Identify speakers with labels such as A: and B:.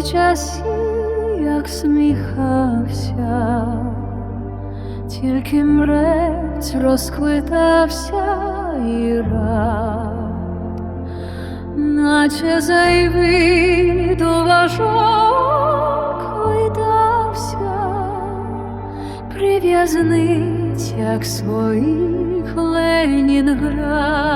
A: ті часі, як сміхався, тільки мрець розквитався і рад, наче зайвий до важок видався, прив'язниць, як своїх Ленінград.